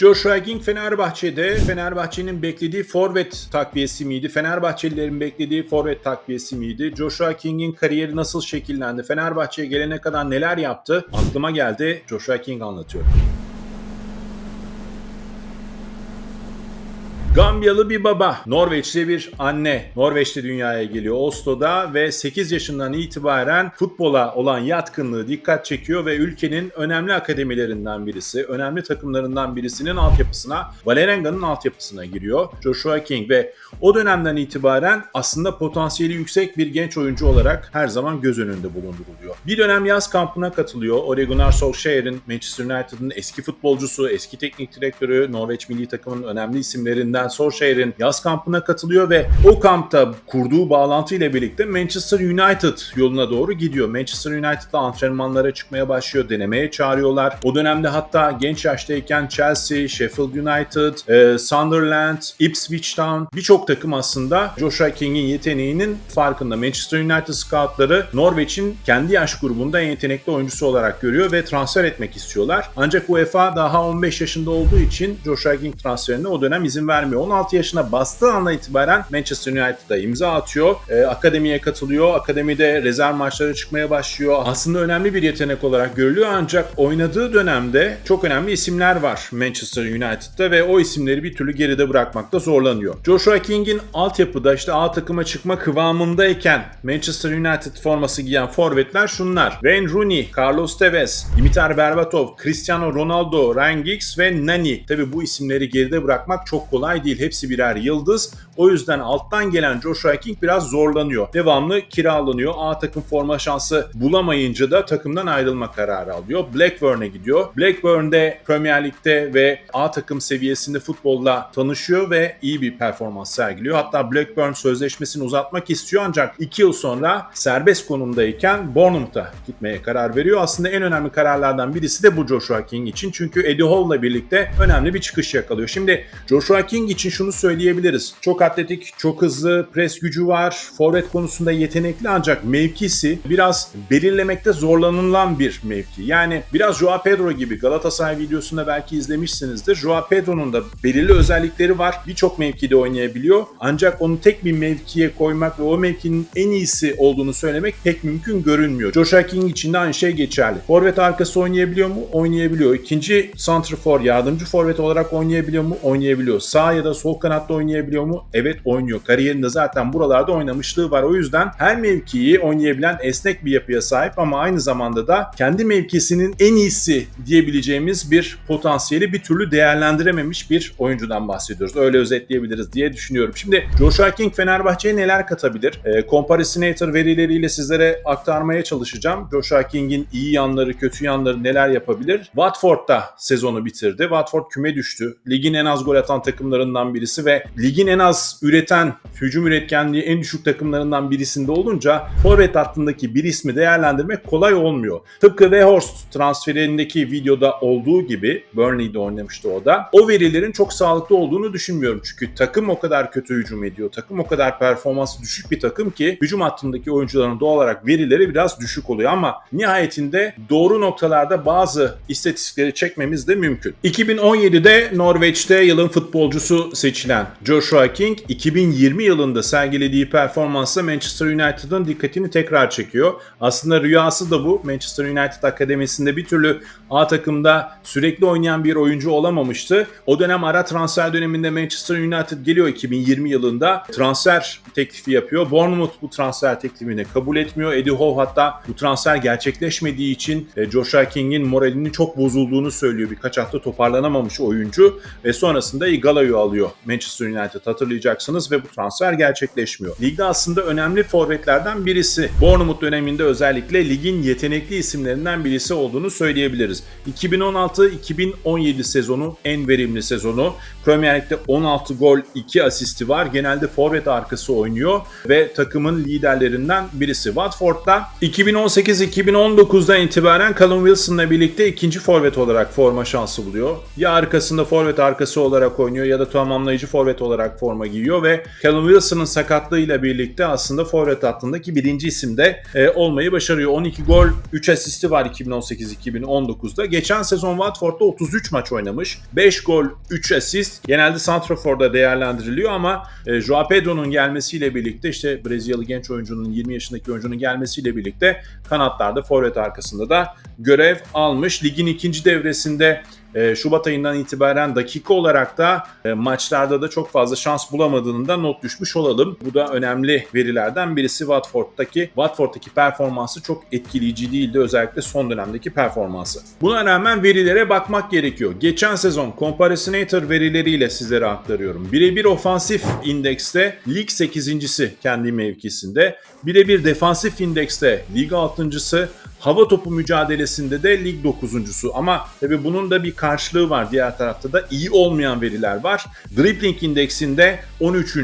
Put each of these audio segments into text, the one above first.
Joshua King Fenerbahçe'de Fenerbahçe'nin beklediği forvet takviyesi miydi? Fenerbahçelilerin beklediği forvet takviyesi miydi? Joshua King'in kariyeri nasıl şekillendi? Fenerbahçe'ye gelene kadar neler yaptı? Aklıma geldi. Joshua King anlatıyor. Gambiyalı bir baba, Norveçli bir anne. Norveç'te dünyaya geliyor Oslo'da ve 8 yaşından itibaren futbola olan yatkınlığı dikkat çekiyor ve ülkenin önemli akademilerinden birisi, önemli takımlarından birisinin altyapısına, Valerenga'nın altyapısına giriyor Joshua King ve o dönemden itibaren aslında potansiyeli yüksek bir genç oyuncu olarak her zaman göz önünde bulunduruluyor. Bir dönem yaz kampına katılıyor. Ole Gunnar Solskjaer'in Manchester United'ın eski futbolcusu, eski teknik direktörü, Norveç milli takımının önemli isimlerinden Solskjaer'in yaz kampına katılıyor ve o kampta kurduğu bağlantı ile birlikte Manchester United yoluna doğru gidiyor. Manchester United'la antrenmanlara çıkmaya başlıyor, denemeye çağırıyorlar. O dönemde hatta genç yaştayken Chelsea, Sheffield United, e, Sunderland, Ipswich Town birçok takım aslında Joshua King'in yeteneğinin farkında. Manchester United scoutları Norveç'in kendi yaş grubunda en yetenekli oyuncusu olarak görüyor ve transfer etmek istiyorlar. Ancak UEFA daha 15 yaşında olduğu için Joshua King transferine o dönem izin vermiyor. 16 yaşına bastığı andan itibaren Manchester United'a imza atıyor. E, akademiye katılıyor. Akademide rezerv maçlara çıkmaya başlıyor. Aslında önemli bir yetenek olarak görülüyor ancak oynadığı dönemde çok önemli isimler var Manchester United'da ve o isimleri bir türlü geride bırakmakta zorlanıyor. Joshua King'in altyapıda işte A takıma çıkma kıvamındayken Manchester United forması giyen forvetler şunlar. Wayne Rooney, Carlos Tevez, Dimitar Berbatov, Cristiano Ronaldo, Ryan Giggs ve Nani. Tabi bu isimleri geride bırakmak çok kolay değil. Hepsi birer yıldız. O yüzden alttan gelen Joshua King biraz zorlanıyor. Devamlı kiralanıyor. A takım forma şansı bulamayınca da takımdan ayrılma kararı alıyor. Blackburn'e gidiyor. Blackburn'de Premier Lig'de ve A takım seviyesinde futbolla tanışıyor ve iyi bir performans sergiliyor. Hatta Blackburn sözleşmesini uzatmak istiyor ancak 2 yıl sonra serbest konumdayken Bournemouth'a gitmeye karar veriyor. Aslında en önemli kararlardan birisi de bu Joshua King için. Çünkü Eddie Howe'la birlikte önemli bir çıkış yakalıyor. Şimdi Joshua King için şunu söyleyebiliriz. Çok atletik, çok hızlı, pres gücü var. Forvet konusunda yetenekli ancak mevkisi biraz belirlemekte zorlanılan bir mevki. Yani biraz Joao Pedro gibi Galatasaray videosunda belki izlemişsinizdir. Joao Pedro'nun da belirli özellikleri var. Birçok mevkide oynayabiliyor. Ancak onu tek bir mevkiye koymak ve o mevkinin en iyisi olduğunu söylemek pek mümkün görünmüyor. Joshua King için de aynı şey geçerli. Forvet arkası oynayabiliyor mu? Oynayabiliyor. İkinci santrfor, yardımcı forvet olarak oynayabiliyor mu? Oynayabiliyor. Sağ ya da sol kanatta oynayabiliyor mu? Evet oynuyor. Kariyerinde zaten buralarda oynamışlığı var. O yüzden her mevkiyi oynayabilen esnek bir yapıya sahip ama aynı zamanda da kendi mevkisinin en iyisi diyebileceğimiz bir potansiyeli bir türlü değerlendirememiş bir oyuncudan bahsediyoruz. Öyle özetleyebiliriz diye düşünüyorum. Şimdi Joshua King Fenerbahçe'ye neler katabilir? E, Comparisinator verileriyle sizlere aktarmaya çalışacağım. Joshua King'in iyi yanları, kötü yanları neler yapabilir? Watford'da sezonu bitirdi. Watford küme düştü. Ligin en az gol atan takımlarından birisi ve ligin en az üreten, hücum üretkenliği en düşük takımlarından birisinde olunca forvet hattındaki bir ismi değerlendirmek kolay olmuyor. Tıpkı Weghorst transferindeki videoda olduğu gibi Burnley'de oynamıştı o da. O verilerin çok sağlıklı olduğunu düşünmüyorum. Çünkü takım o kadar kötü hücum ediyor. Takım o kadar performansı düşük bir takım ki hücum hattındaki oyuncuların doğal olarak verileri biraz düşük oluyor ama nihayetinde doğru noktalarda bazı istatistikleri çekmemiz de mümkün. 2017'de Norveç'te yılın futbolcusu seçilen Joshua King 2020 yılında sergilediği performansla Manchester United'ın dikkatini tekrar çekiyor. Aslında rüyası da bu. Manchester United Akademisi'nde bir türlü A takımda sürekli oynayan bir oyuncu olamamıştı. O dönem ara transfer döneminde Manchester United geliyor 2020 yılında. Transfer teklifi yapıyor. Bournemouth bu transfer teklifini kabul etmiyor. Eddie Howe hatta bu transfer gerçekleşmediği için e, Joshua King'in moralinin çok bozulduğunu söylüyor. Birkaç hafta toparlanamamış oyuncu ve sonrasında Igalo'yu alıyor Manchester United hatırlayacaksınız ve bu transfer gerçekleşmiyor. Ligde aslında önemli forvetlerden birisi. Bournemouth döneminde özellikle ligin yetenekli isimlerinden birisi olduğunu söyleyebiliriz. 2016-2017 sezonu en verimli sezonu. Premier Lig'de 16 gol 2 asisti var. Genelde forvet arkası oynuyor ve takımın liderlerinden birisi. Watford'da 2018-2019'dan itibaren Callum Wilson'la birlikte ikinci forvet olarak forma şansı buluyor. Ya arkasında forvet arkası olarak oynuyor ya da tamamlayıcı forvet olarak forma giyiyor ve Callum Wilson'ın sakatlığıyla birlikte aslında forvet hattındaki birinci isimde e, olmayı başarıyor. 12 gol, 3 asisti var 2018-2019'da. Geçen sezon Watford'da 33 maç oynamış. 5 gol, 3 asist. Genelde Santrafor'da değerlendiriliyor ama e, Joao Pedro'nun gelmesiyle birlikte işte Brezilyalı genç oyuncunun 20 yaşındaki oyuncunun gelmesiyle birlikte kanatlarda forvet arkasında da görev almış. Ligin ikinci devresinde e, Şubat ayından itibaren dakika olarak da e, maçlarda da çok fazla şans bulamadığını da not düşmüş olalım. Bu da önemli verilerden birisi Watford'daki. Watford'daki performansı çok etkileyici değildi özellikle son dönemdeki performansı. Buna rağmen verilere bakmak gerekiyor. Geçen sezon Comparisinator verileriyle sizlere aktarıyorum. Birebir ofansif indekste lig 8.si kendi mevkisinde. Birebir defansif indekste lig 6.sı. Hava topu mücadelesinde de lig 9.sü ama tabii bunun da bir karşılığı var diğer tarafta da iyi olmayan veriler var. Dribbling indeksinde 13.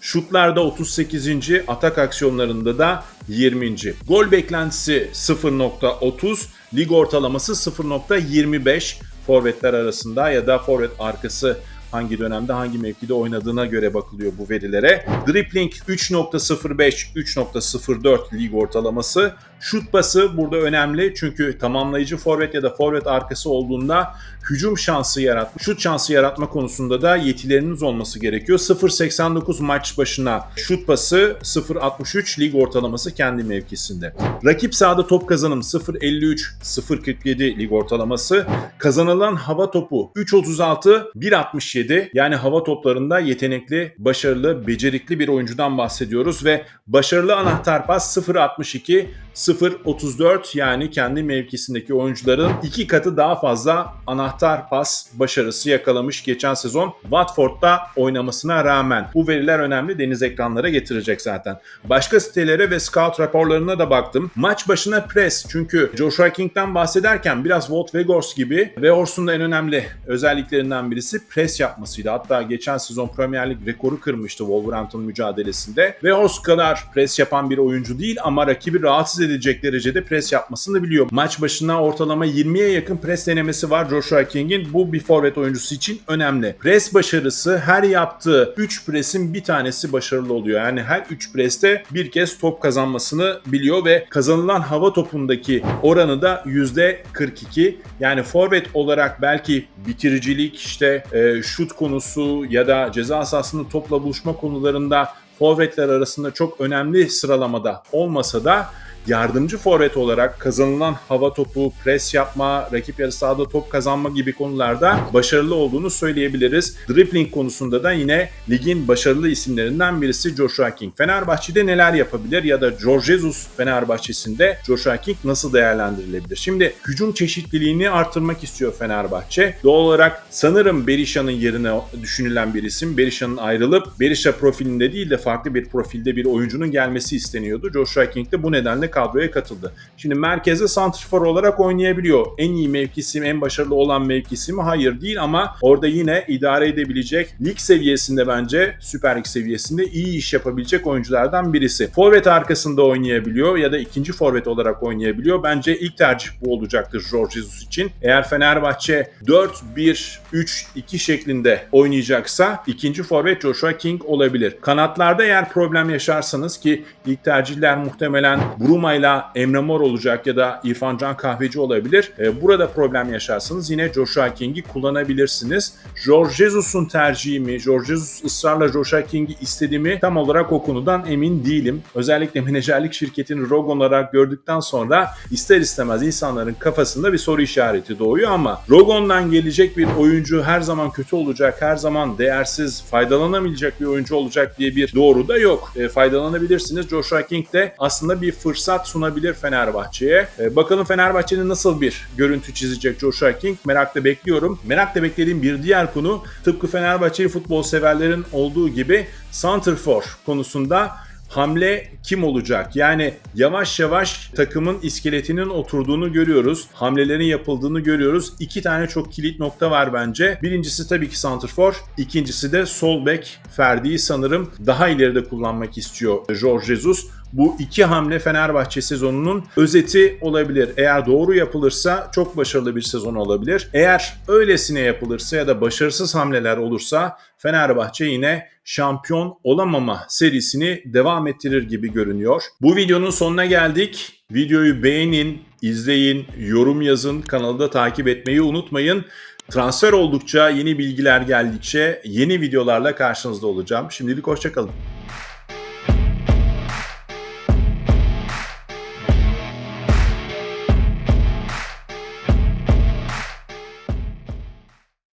Şutlarda 38. atak aksiyonlarında da 20. Gol beklentisi 0.30, lig ortalaması 0.25 forvetler arasında ya da forvet arkası hangi dönemde hangi mevkide oynadığına göre bakılıyor bu verilere. Dribbling 3.05, 3.04 lig ortalaması. Şut pası burada önemli çünkü tamamlayıcı forvet ya da forvet arkası olduğunda hücum şansı yaratma, şut şansı yaratma konusunda da yetileriniz olması gerekiyor. 0.89 maç başına şut pası, 0.63 lig ortalaması kendi mevkisinde. Rakip sahada top kazanım 0.53, 0.47 lig ortalaması. Kazanılan hava topu 3.36, 1.67 yani hava toplarında yetenekli, başarılı, becerikli bir oyuncudan bahsediyoruz ve başarılı anahtar pas 0.62, 0.34 yani kendi mevkisindeki oyuncuların iki katı daha fazla anahtar pas başarısı yakalamış geçen sezon Watford'da oynamasına rağmen. Bu veriler önemli deniz ekranlara getirecek zaten. Başka sitelere ve scout raporlarına da baktım. Maç başına pres çünkü Joshua King'den bahsederken biraz Wout Weghorst gibi Weghorst'un da en önemli özelliklerinden birisi pres yapmasıydı. Hatta geçen sezon Premier Lig rekoru kırmıştı Wolverhampton mücadelesinde. Weghorst kadar pres yapan bir oyuncu değil ama rakibi rahatsız edecek derecede pres yapmasını biliyor. Maç başına ortalama 20'ye yakın pres denemesi var Joshua King'in. Bu bir forvet oyuncusu için önemli. Pres başarısı her yaptığı 3 presin bir tanesi başarılı oluyor. Yani her 3 preste bir kez top kazanmasını biliyor ve kazanılan hava topundaki oranı da %42. Yani forvet olarak belki bitiricilik işte e, şut konusu ya da ceza sahasında topla buluşma konularında forvetler arasında çok önemli sıralamada olmasa da yardımcı forvet olarak kazanılan hava topu, pres yapma, rakip yarı sahada top kazanma gibi konularda başarılı olduğunu söyleyebiliriz. Dribbling konusunda da yine ligin başarılı isimlerinden birisi Joshua King. Fenerbahçe'de neler yapabilir ya da George Jesus Fenerbahçe'sinde Joshua King nasıl değerlendirilebilir? Şimdi hücum çeşitliliğini artırmak istiyor Fenerbahçe. Doğal olarak sanırım Berisha'nın yerine düşünülen bir isim. Berisha'nın ayrılıp Berisha profilinde değil de farklı bir profilde bir oyuncunun gelmesi isteniyordu. Joshua King de bu nedenle kadroya katıldı. Şimdi merkezde santrfor olarak oynayabiliyor. En iyi mevkisi mi, en başarılı olan mevkisi mi? Hayır değil ama orada yine idare edebilecek lig seviyesinde bence Süper Lig seviyesinde iyi iş yapabilecek oyunculardan birisi. Forvet arkasında oynayabiliyor ya da ikinci forvet olarak oynayabiliyor. Bence ilk tercih bu olacaktır Jorge Jesus için. Eğer Fenerbahçe 4-1-3-2 şeklinde oynayacaksa ikinci forvet Joshua King olabilir. Kanatlarda eğer problem yaşarsanız ki ilk tercihler muhtemelen Bruma ile Emre Mor olacak ya da İrfan Can Kahveci olabilir. E, burada problem yaşarsanız yine Joshua King'i kullanabilirsiniz. Jorge Jesus'un tercihi mi? Jorge Jesus ısrarla Joshua King'i istedi mi? Tam olarak o konudan emin değilim. Özellikle menajerlik şirketini Rogon olarak gördükten sonra ister istemez insanların kafasında bir soru işareti doğuyor ama Rogon'dan gelecek bir oyuncu her zaman kötü olacak, her zaman değersiz, faydalanamayacak bir oyuncu olacak diye bir doğru da yok. E, faydalanabilirsiniz. Joshua King de aslında bir fırsat sunabilir Fenerbahçe'ye. E, bakalım Fenerbahçe'nin nasıl bir görüntü çizecek Joshua King merakla bekliyorum. Merakla beklediğim bir diğer konu tıpkı Fenerbahçeli futbol severlerin olduğu gibi Santrfor konusunda hamle kim olacak? Yani yavaş yavaş takımın iskeletinin oturduğunu görüyoruz. Hamlelerin yapıldığını görüyoruz. İki tane çok kilit nokta var bence. Birincisi tabii ki Santrfor. İkincisi de sol bek Ferdi'yi sanırım daha ileride kullanmak istiyor Jorge Jesus. bu iki hamle Fenerbahçe sezonunun özeti olabilir. Eğer doğru yapılırsa çok başarılı bir sezon olabilir. Eğer öylesine yapılırsa ya da başarısız hamleler olursa Fenerbahçe yine şampiyon olamama serisini devam ettirir gibi görünüyor. Bu videonun sonuna geldik. Videoyu beğenin, izleyin, yorum yazın, kanalda takip etmeyi unutmayın. Transfer oldukça, yeni bilgiler geldikçe yeni videolarla karşınızda olacağım. Şimdilik hoşçakalın.